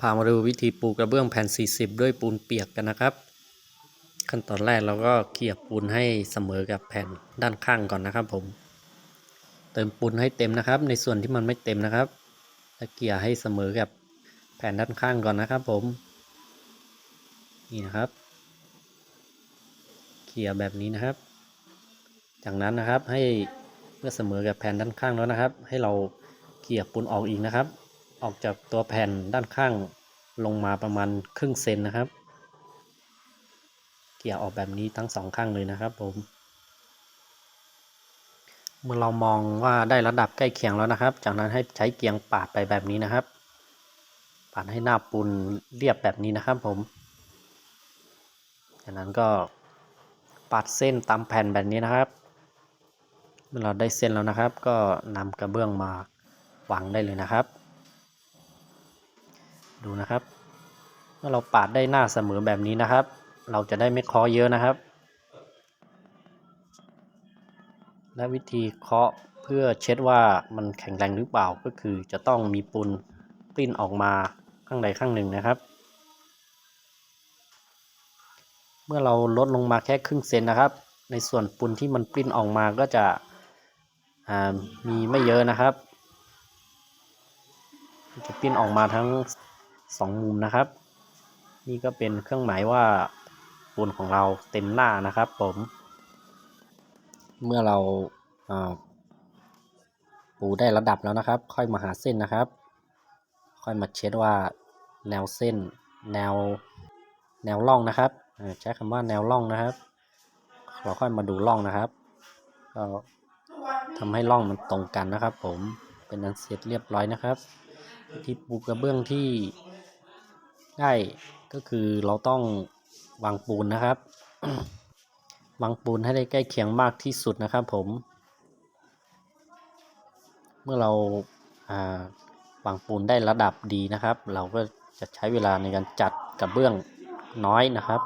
พามาดูวิธีปูกระเบื้องแผ่น 40 ด้วยปูนเปียกกันนะครับ ขั้นตอนแรกเราก็เกลี่ยปูนให้เสมอกับแผ่นด้านข้างก่อนนะครับ ผม เติมปูนให้เต็มนะครับ ในส่วนที่มันไม่เต็มนะครับแล้วเกลี่ยให้เสมอกับแผ่นด้านข้างก่อนนะครับ ผม นี่นะครับ เกลี่ยแบบนี้นะครับ จากนั้นนะครับให้เมื่อเสมอกับแผ่นด้านข้างแล้วนะครับ ให้เราเกลี่ยปูนออกอีกนะครับ ออกจากตัวแผ่นด้านข้างลงมาประมาณครึ่งเซนนะครับ เกี่ยออกแบบนี้ทั้งสองข้างเลยนะครับผม เมื่อเรามองว่าได้ระดับใกล้เคียงแล้วนะครับ จากนั้นให้ใช้เกียงปาดไปแบบนี้นะครับ ปาดให้หน้าปูนเรียบแบบนี้นะครับผม จากนั้นก็ปาดเส้นตามแผ่นแบบนี้นะครับ เมื่อเราได้เส้นแล้วนะครับ ก็นำกระเบื้องมาวางได้เลยนะครับ ดูนะครับ เมื่อเราปาดได้หน้าเสมอแบบนี้นะครับ เราจะได้ไม่เคาะเยอะนะครับ และวิธีเคาะเพื่อเช็ดว่ามันแข็งแรงหรือเปล่าก็คือจะต้องมีปูนปลิ้นออกมาข้างใดข้างหนึ่งนะครับ เมื่อเราลดลงมาแค่ครึ่งเซนนะครับ ในส่วนปูนที่มันปลิ้นออกมาก็จะมีไม่เยอะนะครับ จะปลิ้นออกมาทั้ง สองมุมนะครับ นี่ก็เป็นเครื่องหมายว่าปูนของเราเต็มหน้านะครับผม เมื่อเราปูได้ระดับแล้วนะครับ ค่อยมาหาเส้นนะครับ ค่อยมาเช็ดว่าแนวเส้น แนวแนวร่องนะครับใช้คำว่าแนวร่องนะครับ เราค่อยมาดูร่องนะครับ ก็ทำให้ร่องมันตรงกันนะครับ ผมเป็นอันเสร็จเรียบร้อยนะครับวิธีปูกระเบื้องที่ ได้ก็คือเราต้องวางปูนนะครับ วางปูนให้ได้ใกล้เคียงมากที่สุดนะครับผม เมื่อเราวางปูนได้ระดับดีนะครับ เราก็จะใช้เวลาในการจัดกระเบื้องน้อยนะครับ